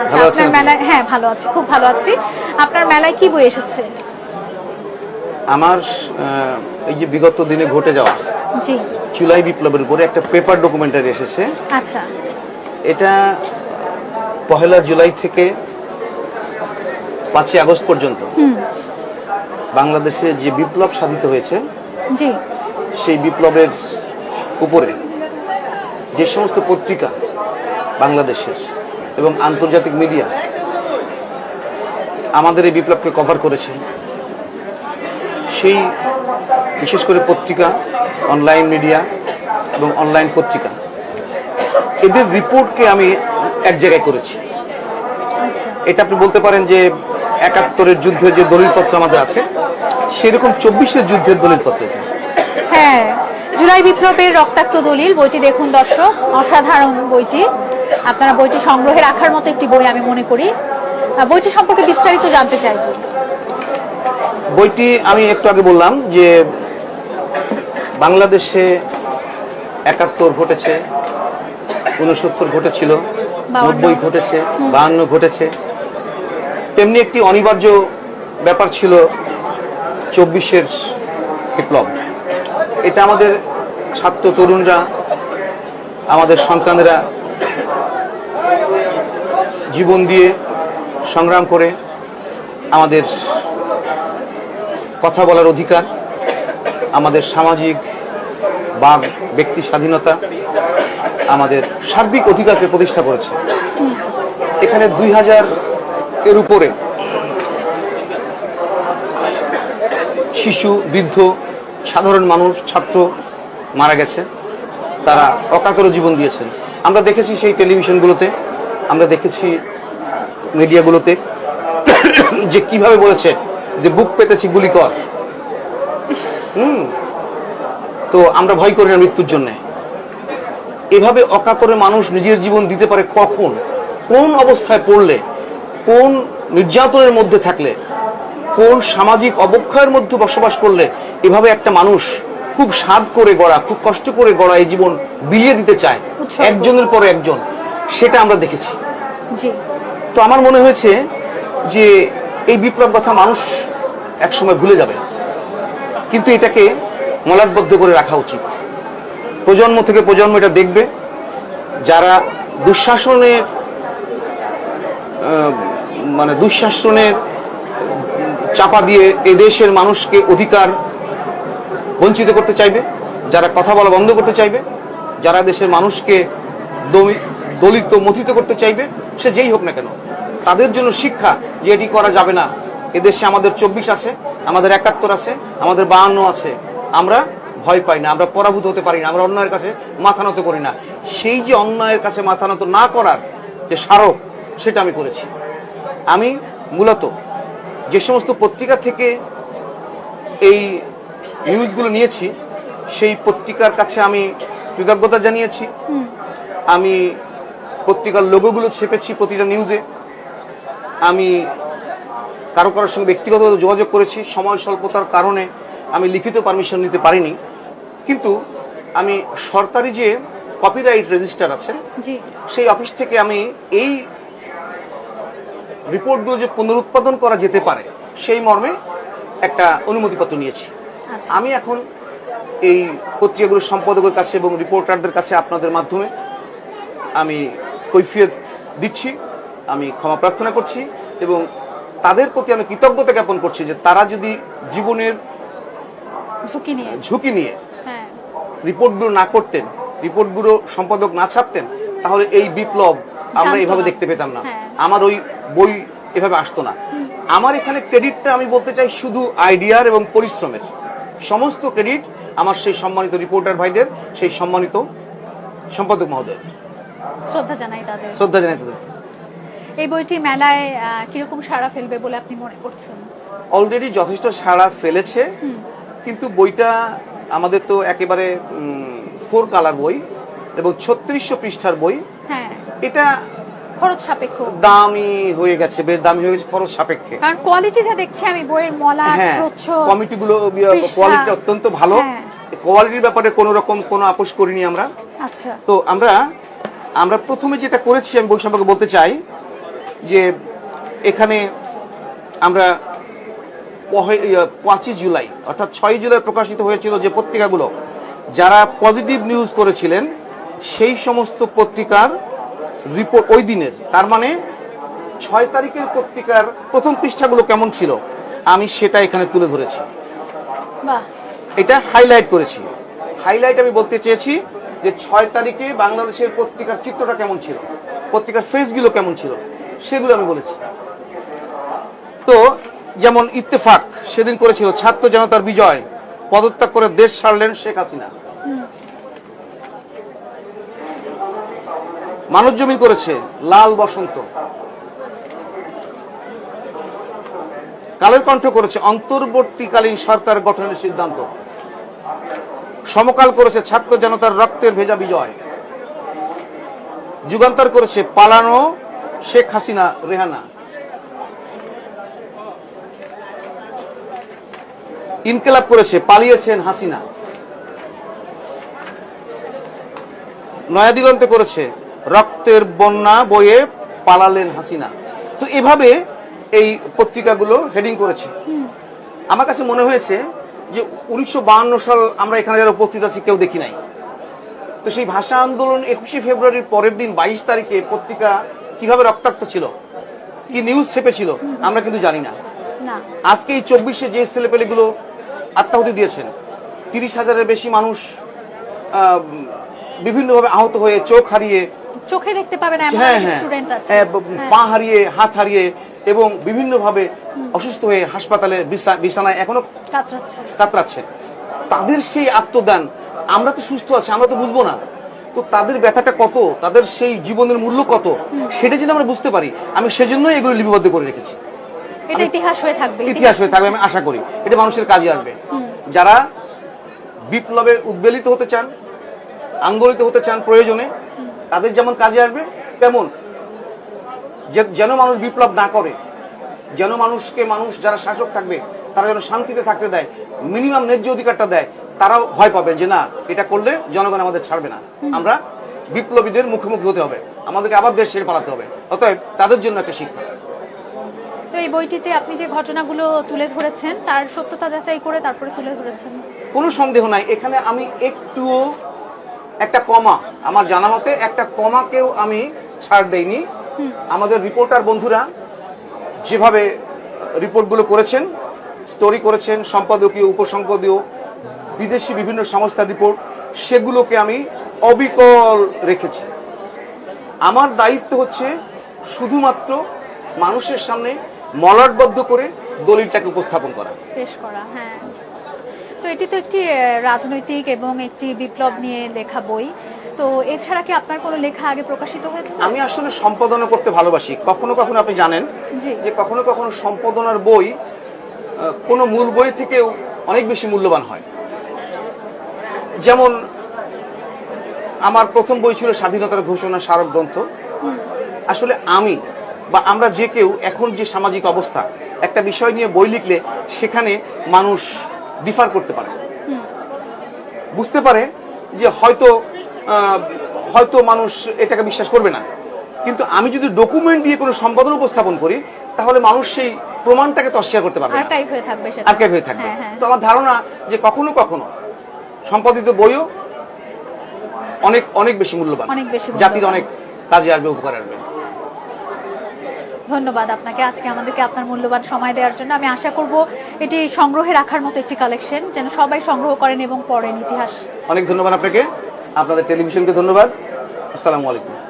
আচ্ছা আপনার মেলায় হ্যাঁ ভালো আছি খুব ভালো আছি। আপনার মেলায় কি বই এসেছে? আমার এই যে বিগত দিনে ঘটে যাওয়া জি। জুলাই বিপ্লবের উপরে একটা পেপার ডকুমেন্টারি এসেছে। আচ্ছা। এটা পহেলা জুলাই থেকে পাঁচই আগস্ট পর্যন্ত। বাংলাদেশে যে বিপ্লব সাধিত হয়েছে জি। সেই বিপ্লবের উপরে যে সমস্ত পত্রিকা বাংলাদেশের এবং আন্তর্জাতিক মিডিয়া আমাদের এই বিপ্লবকে কভার করেছে। সেই বিশেষ করে পত্রিকা অনলাইন মিডিয়া এবং অনলাইন পত্রিকা। এদের রিপোর্টকে আমি এক জায়গায় করেছি। আচ্ছা। এটা আপনি বলতে পারেন যে একাত্তরের যুদ্ধের যে দলিলপত্র আমাদের আছে সেরকম চব্বিশের যুদ্ধের দলিলপত্র। হ্যাঁ। জুলাই বিপ্লবের রক্তাক্ত দলিল বইটি দেখুন দর্শক অসাধারণ বইটি। আপনারা বইটি সংগ্রহে রাখার মতো একটি বই আমি মনে করি। বইটি সম্পর্কে বিস্তারিত জানতে চাই। বইটি আমি একটু আগে বললাম যে বাংলাদেশে একাত্তর ঘটেছে উনসত্তর ঘটেছিল নব্বই ঘটেছে বাহান্ন ঘটেছে। তেমনি একটি অনিবার্য ব্যাপার ছিল চব্বিশের বিপ্লব। এটা আমাদের ছাত্র তরুণরা, আমাদের সন্তানেরা জীবন দিয়ে সংগ্রাম করে আমাদের কথা বলার অধিকার, আমাদের সামাজিক বা ব্যক্তি স্বাধীনতা আমাদের সার্বিক অধিকারকে প্রতিষ্ঠা করেছে। এখানে দুই হাজার এর উপরে শিশু, বৃদ্ধ, সাধারণ মানুষ, ছাত্র মারা গেছে, তারা অকাতর জীবন দিয়েছেন। আমরা দেখেছি সেই টেলিভিশনগুলোতে, আমরা দেখেছি মিডিয়াগুলোতে যে কীভাবে বলেছে যে বুক পেতেছি গুলি কর। হুম। তো আমরা ভয় করি না মৃত্যুর জন্য। এভাবে অকাতরে মানুষ নিজের জীবন দিতে পারে কখন? কোন অবস্থায় পড়লে? কোন নির্যাতনের মধ্যে থাকলে? কোন সামাজিক অবক্ষয়ের মধ্যে বসবাস করলে? এভাবে একটা মানুষ খুব স্বাদ করে গড়া খুব কষ্ট করে গড়া এই জীবন বিলিয়ে দিতে চায় একজনের পর একজন সেটা আমরা দেখেছি। তো আমার মনে হয়েছে যে এই বিপ্লব কথা মানুষ একসময় ভুলে যাবে। কিন্তু এটাকে মলাটবদ্ধ করে রাখা উচিত। প্রজন্ম থেকে প্রজন্ম এটা দেখবে যারা দুঃশাসনের মানে দুঃশাসনের চাপা দিয়ে এদেশের মানুষকে অধিকার বঞ্চিত করতে চাইবে, যারা কথা বলা বন্ধ করতে চাইবে, যারা দেশের মানুষকে দলিত মথিত করতে চাইবে, সে যেই হোক না কেন। তাদের জন্য শিক্ষা যে এটি করা যাবে না, এদেশে আমাদের চব্বিশ আছে, আমাদের একাত্তর আছে, আমাদের বাহান্ন আছে, আমরা ভয় পাই না, আমরা পরাভূত হতে পারি না, আমরা অন্যায়ের কাছে মাথা নত করি না। সেই যে অন্যায়ের কাছে মাথা নত না করার যে স্মারক, সেটা আমি করেছি। আমি মূলত যে সমস্ত পত্রিকা থেকে এই নিউজগুলো নিয়েছি সেই পত্রিকার কাছে আমি কৃতজ্ঞতা জানিয়েছি। আমি পত্রিকার লোগোগুলো ছেপেছি প্রতিটা নিউজে আমি কারও কারোর সঙ্গে ব্যক্তিগতভাবে যোগাযোগ করেছি সময় স্বল্পতার কারণে আমি লিখিত পারমিশন নিতে পারিনি। কিন্তু আমি সরকারি যে কপিরাইট রেজিস্টার আছে সেই অফিস থেকে আমি এই রিপোর্টগুলো যে পুনরুৎপাদন করা যেতে পারে সেই মর্মে একটা অনুমতিপত্র নিয়েছি। আমি এখন এই পত্রিকাগুলোর সম্পাদকের কাছে এবং রিপোর্টারদের কাছে আপনাদের মাধ্যমে আমি কৈফিয়ত দিচ্ছি আমি ক্ষমা প্রার্থনা করছি এবং তাদের প্রতি আমি কৃতজ্ঞতা জ্ঞাপন করছি যে তারা যদি জীবনের ঝুঁকি নিয়ে। ঝুঁকি নিয়ে হ্যাঁ। রিপোর্টগুলো না করতেন রিপোর্টগুলো সম্পাদক না ছাপতেন তাহলে এই বিপ্লব আমরা এভাবে দেখতে পেতাম না। হ্যাঁ। আমার ওই বই এভাবে আসতো না। আমার এখানে ক্রেডিটটা আমি বলতে চাই শুধু আইডিয়ার এবং পরিশ্রমের। সমস্ত ক্রেডিট আমার সেই সম্মানিত রিপোর্টার ভাইদের সেই সম্মানিত সম্পাদক মহোদয়। শ্রদ্ধা জানাই তাদের। শ্রদ্ধা জানাই তাদের। এই বইটি মেলায় কীরকম সাড়া ফেলবে বলে আপনি মনে করছেন? অলরেডি যথেষ্ট সাড়া ফেলেছে কিন্তু বইটা আমাদের তো একেবারে ফোর কালার বই এবং ছত্রিশশো পৃষ্ঠার বই। হ্যাঁ। এটা খরচ সাপেক্ষ। দামি হয়ে গেছে বেশ দামি হয়ে গেছে খরচ সাপেক্ষে। কারণ কোয়ালিটি যা দেখছি আমি বইয়ের মলা হ্যাঁ প্রচ্ছদ কমিটিগুলো কোয়ালিটি অত্যন্ত ভালো। হ্যাঁ। কোয়ালিটির ব্যাপারে কোনো রকম কোনো আপোষ করিনি আমরা। আচ্ছা। তো আমরা আমরা প্রথমে যেটা করেছি আমি বই সম্পর্কে বলতে চাই যে এখানে আমরা পাঁচই জুলাই অর্থাৎ ছয় জুলাই প্রকাশিত হয়েছিল যে পত্রিকাগুলো যারা পজিটিভ নিউজ করেছিলেন সেই সমস্ত পত্রিকার রিপোর্ট ওই দিনের। তার মানে ছয় তারিখের পত্রিকার প্রথম পৃষ্ঠাগুলো কেমন ছিল? আমি সেটা এখানে তুলে ধরেছি। এটা হাইলাইট করেছি। হাইলাইট আমি বলতে চেয়েছি যে ছয় তারিখে বাংলাদেশের পত্রিকার চিত্রটা কেমন ছিল? পত্রিকার ফেসগুলো কেমন ছিল? সেগুলো আমি বলেছি। তো যেমন ইত্তেফাক সেদিন করেছিল ছাত্র জনতার বিজয় পদত্যাগ করে দেশ ছাড়লেন শেখ হাসিনা। হুম। মানব জমিন করেছে লাল বসন্ত। কালের কণ্ঠ করেছে, অন্তর্বর্তীকালীন সরকার গঠনের সিদ্ধান্ত। সমকাল করেছে ছাত্র জনতার রক্তের ভেজা বিজয়। যুগান্তর করেছে পালানো শেখ হাসিনা রেহানা। ইনকেলাব করেছে, পালিয়েছেন হাসিনা। নয়াদিগন্তে করেছে রক্তের বন্যা বয়ে পালালেন হাসিনা। তো এভাবে এই পত্রিকাগুলো হেডিং করেছে। আমার কাছে মনে হয়েছে যে উনিশশো সাল আমরা এখানে যারা উপস্থিত আছি কেউ দেখি নাই। তো সেই ভাষা আন্দোলন একুশে ফেব্রুয়ারির পরের দিন বাইশ তারিখে পত্রিকা কীভাবে রক্তাক্ত ছিল? কি নিউজ ছেপেছিল আমরা কিন্তু জানি না। আজকে এই চব্বিশে যে ছেলেপেলেগুলো আত্মাহুতি দিয়েছেন তিরিশ হাজারের বেশি মানুষ বিভিন্নভাবে আহত হয়ে চোখ হারিয়ে চোখে দেখতে পাবে না হ্যাঁ হ্যাঁ। হ্যাঁ, হ্যাঁ। পা হারিয়ে হাত হারিয়ে এবং বিভিন্নভাবে অসুস্থ হয়ে হাসপাতালে বিছানায় এখনও কাতরাচ্ছে। কাতরাচ্ছে। তাদের সেই আত্মদান আমরা তো সুস্থ আছি আমরা তো বুঝব না। তো তাদের ব্যথাটা কত? তাদের সেই জীবনের মূল্য কত? সেটা যদি আমরা বুঝতে পারি আমি সেজন্যই এগুলো লিপিবদ্ধ করে রেখেছি। এটা ইতিহাস হয়ে থাকবে ইতিহাস হয়ে থাকবে আমি আশা করি। এটা মানুষের কাজে আসবে। যারা বিপ্লবে উদ্বেলিত হতে চান আন্দোলিত হতে চান প্রয়োজনে তাদের যেমন কাজে আসবে তেমন যেন মানুষ বিপ্লব না করে যেন মানুষকে মানুষ যারা শাসক থাকবে তারা যেন শান্তিতে থাকতে দেয় মিনিমাম ন্যায্য অধিকারটা দেয় তারাও ভয় পাবে যে না এটা করলে জনগণ আমাদের ছাড়বে না। আমরা বিপ্লবীদের মুখোমুখি হতে হবে আমাদেরকে আবার দেশ ছেড়ে পালাতে হবে অতএব তাদের জন্য একটা শিক্ষা। তো এই বইটিতে আপনি যে ঘটনাগুলো তুলে ধরেছেন তার সত্যতা যাচাই করে তারপরে তুলে ধরেছেন। কোনো সন্দেহ নাই এখানে আমি একটুও একটা কমা। আমার জানা মতে একটা কমাকেও আমি ছাড় দেইনি। আমাদের রিপোর্টার বন্ধুরা যেভাবে রিপোর্টগুলো করেছেন স্টোরি করেছেন সম্পাদকীয় উপসম্পাদীয় বিদেশি বিভিন্ন সংস্থার রিপোর্ট সেগুলোকে আমি অবিকল রেখেছি। আমার দায়িত্ব হচ্ছে শুধুমাত্র মানুষের সামনে মলাটবদ্ধ করে দলিলটাকে উপস্থাপন করা। পেশ করা হ্যাঁ। তো এটি তো একটি রাজনৈতিক এবং একটি বিপ্লব নিয়ে লেখা বই। তো এছাড়া কি আপনার কোনো লেখা আগে প্রকাশিত হয়েছে? আমি আসলে সম্পাদনা করতে ভালোবাসি। কখনো কখনো আপনি জানেন যে কখনো কখনো সম্পাদনার বই কোনো মূল বই থেকেও অনেক বেশি মূল্যবান হয়। যেমন আমার প্রথম বই ছিল স্বাধীনতার ঘোষণা স্মারক গ্রন্থ। আসলে আমি বা আমরা যে কেউ এখন যে সামাজিক অবস্থা একটা বিষয় নিয়ে বই লিখলে সেখানে মানুষ ডিফার করতে পারে। বুঝতে পারে যে হয়তো হয়তো মানুষ এটাকে বিশ্বাস করবে না। কিন্তু আমি যদি ডকুমেন্ট দিয়ে কোনো সম্পাদন উপস্থাপন করি তাহলে মানুষ সেই প্রমাণটাকে তো অস্বীকার করতে পারবে আর্কাইভ হয়ে থাকবে আর্কাইভ হয়ে থাকবে। হ্যাঁ, হ্যাঁ। তো আমার ধারণা যে কখনো কখনো সম্পাদিত বইও অনেক অনেক বেশি মূল্যবান। অনেক বেশি মূল্যবান। জাতির অনেক কাজে আসবে উপকার আসবে। ধন্যবাদ আপনাকে। আজকে আমাদেরকে আপনার মূল্যবান সময় দেওয়ার জন্য আমি আশা করব এটি সংগ্রহে রাখার মতো একটি কালেকশন যেন সবাই সংগ্রহ করেন এবং পড়েন ইতিহাস। অনেক ধন্যবাদ আপনাকে। আপনাদের টেলিভিশনকে ধন্যবাদ। আসসালামু আলাইকুম।